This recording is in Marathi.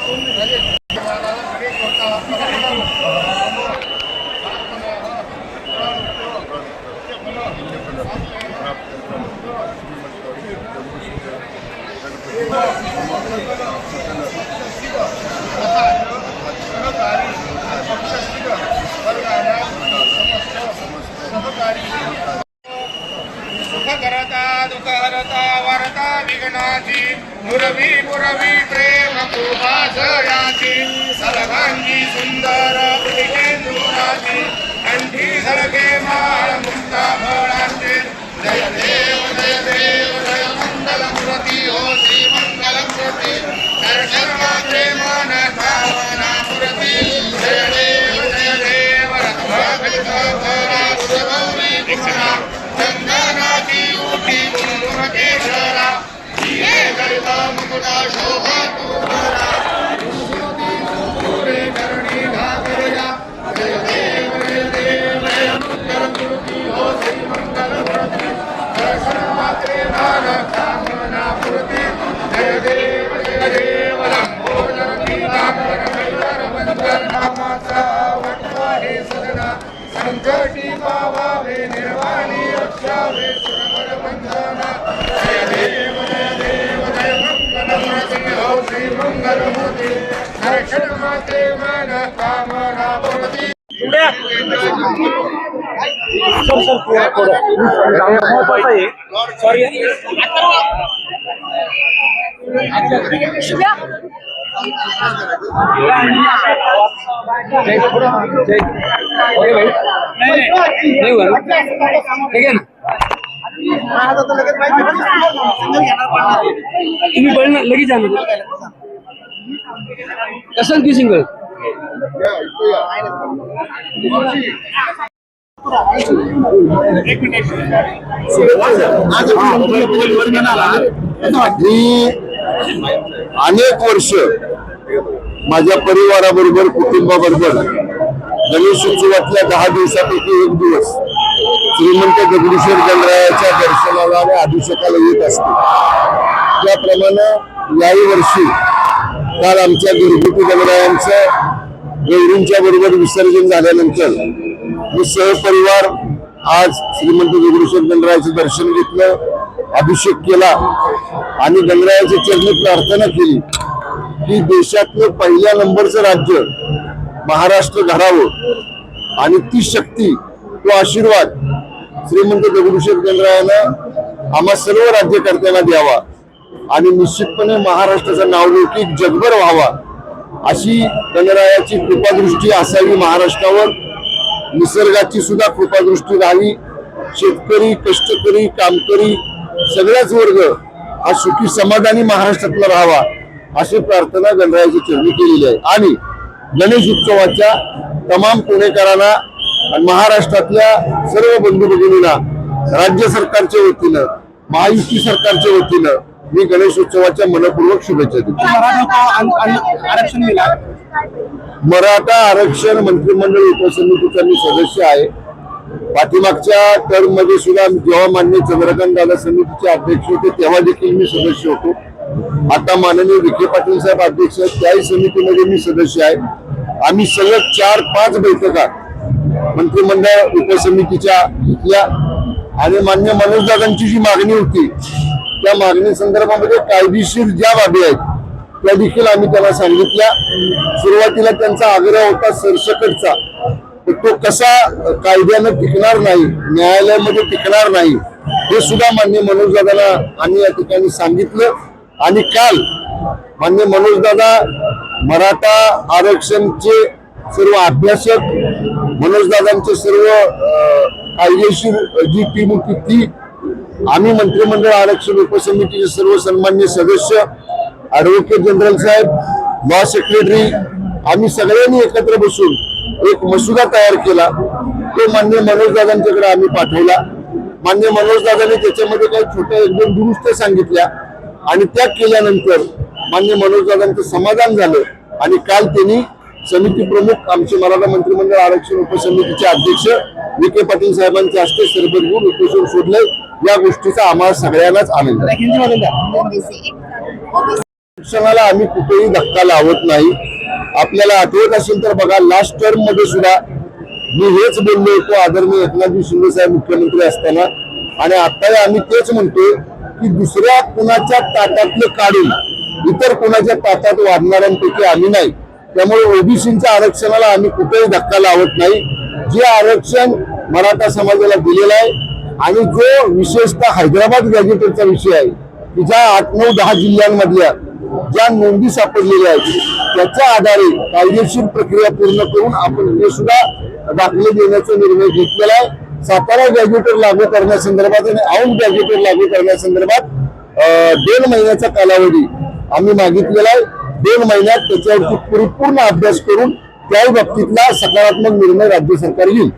सुख पुरवी प्रेम कृपाशयाची सर्वांगी सुंदर पुलिकेंदुराची कंठी झळके माळ मुक्ता फळाचे जय देव जय देव जय मंगल मूर्ती संकटी पावावे निर्वाणी रक्षावे सुरवर वंदना जय देव जय देव जय मंगल हो श्री मंगल मूर्ती माते मन कामना पूर्ती तुम्ही पण लगेच आणू कसं की सिंगल मी अनेक वर्ष माझ्या परिवाराबरोबर कुटुंबाबरोबर गणेश उत्सवातल्या दहा दिवसापैकी एक दिवस श्रीमंत दगडीश्वर गणरायाच्या दर्शनाला आणि अभिषेकाला येत असते. त्याप्रमाणे याही वर्षी काल आमच्या घरगुती गणरायांचं गौरींच्या बरोबर विसर्जन झाल्यानंतर मी सहपरिवार आज श्रीमंत दगडीश्वर गणरायाचं दर्शन घेतलं अभिषेक केला आणि गणरायाच्या चरणी प्रार्थना केली की देशातलं पहिल्या नंबरचं राज्य महाराष्ट्र घडावं. आणि ती शक्ती तो आशीर्वाद श्रीमंत दगडूशेठ गणरायानं आम्हा सर्व राज्यकर्त्यांना द्यावा आणि निश्चितपणे महाराष्ट्राचा नावलौकिक जगभर व्हावा अशी गणरायाची कृपादृष्टी असावी महाराष्ट्रावर. निसर्गाची सुद्धा कृपादृष्टी राहावी. शेतकरी कष्टकरी कामकरी सगळ्याच वर्ग हा सुखी समाधानी महाराष्ट्रातला राहावा अशी प्रार्थना गणरायाची चरणी केलेली आहे. आणि गणेश उत्सवाच्या तमाम पुणेकरांना आणि महाराष्ट्रातल्या सर्व बंधू भगिनींना राज्य सरकारच्या वतीनं महायुती सरकारच्या वतीनं मी गणेश उत्सवाच्या मनपूर्वक शुभेच्छा देतो. आरक्षण दिला. मराठा आरक्षण मंत्रिमंडळ उपसमितीचा मी सदस्य आहे. पाठीमागच्या टर्ममध्ये सुद्धा जेव्हा मान्य चंद्रकांत दादा समितीचे अध्यक्ष होते तेव्हा देखील मी सदस्य होतो. आता माननीय विखे पाटील साहेब अध्यक्ष आहेत त्याही समितीमध्ये मी सदस्य आहे. आम्ही सलग चार पाच बैठका मंत्रिमंडळ उपसमितीच्या घेतल्या. आणि मान्य मनोजदादांची जी मागणी होती त्या मागणी संदर्भामध्ये कायदेशीर ज्या बाबी आहेत त्या देखील आम्ही त्यांना सांगितल्या सुरुवातीला त्यांचा आग्रह होता सरसकटचा तो कसा कायद्यानं टिकणार नाही न्यायालयामध्ये टिकणार नाही हे सुद्धा मान्य मनोजदादाला आम्ही या ठिकाणी सांगितलं. आणि काल मान्य मनोजदादा मराठा आरक्षणचे सर्व अभ्यासक मनोजदादांचे सर्व कायदेशीर जी टीम होती ती आम्ही मंत्रिमंडळ आरक्षण उपसमितीचे सर्व सन्मान्य सदस्य ॲडव्होकेट जनरल साहेब लॉ सेक्रेटरी आम्ही सगळ्यांनी एकत्र बसून एक मसुदा तयार केला. तो मान्य मनोजदादांच्याकडे आम्ही पाठवला. मान्य मनोजदादांनी त्याच्यामध्ये काही छोट्या एक दोन दुरुस्त्या सांगितल्या. आणि त्या केल्यानंतर मान्य मनोजदादांचं समाधान झालं. आणि काल त्यांनी समिती प्रमुख आमचे मराठा मंत्रिमंडळ आरक्षण उपसमितीचे अध्यक्ष विखे पाटील साहेबांच्या हस्ते सरबत उपोषण सोडले या गोष्टीचा आम्हाला सगळ्यांनाच आनंद शिक्षणाला आम्ही कुठेही धक्का लावत नाही. आपल्याला आठवत असेल तर बघा लास्ट टर्ममध्ये सुद्धा मी हेच बोललो होतो आदरणीय एकनाथजी शिंदे साहेब मुख्यमंत्री असताना. आणि आताही आम्ही तेच म्हणतोय की दुसऱ्या कुणाच्या ताटातले काढून इतर कुणाच्या ताटात वाढणाऱ्यांपैकी आम्ही नाही. त्यामुळे ओबीसीच्या आरक्षणाला आम्ही कुठेही धक्का लावत नाही. जे आरक्षण मराठा समाजाला दिलेलं आहे आणि जो विशेषतः हैदराबाद गॅजेटेडचा विषय आहे की ज्या आठ नऊ दहा जिल्ह्यांमधल्या ज्या नोंदी सापडलेल्या आहेत त्याच्या आधारे कायदेशीर प्रक्रिया पूर्ण करून आपण हे सुद्धा दाखले देण्याचा निर्णय घेतलेला आहे. सातारा गॅज्युटर लागू करण्यासंदर्भात आणि औंध गॅज्युटर लागू करण्यासंदर्भात दोन महिन्याचा कालावधी आम्ही मागितलेला आहे. दोन महिन्यात त्याच्यावरती परिपूर्ण अभ्यास करून त्याही बाबतीतला सकारात्मक निर्णय राज्य सरकार घेईल.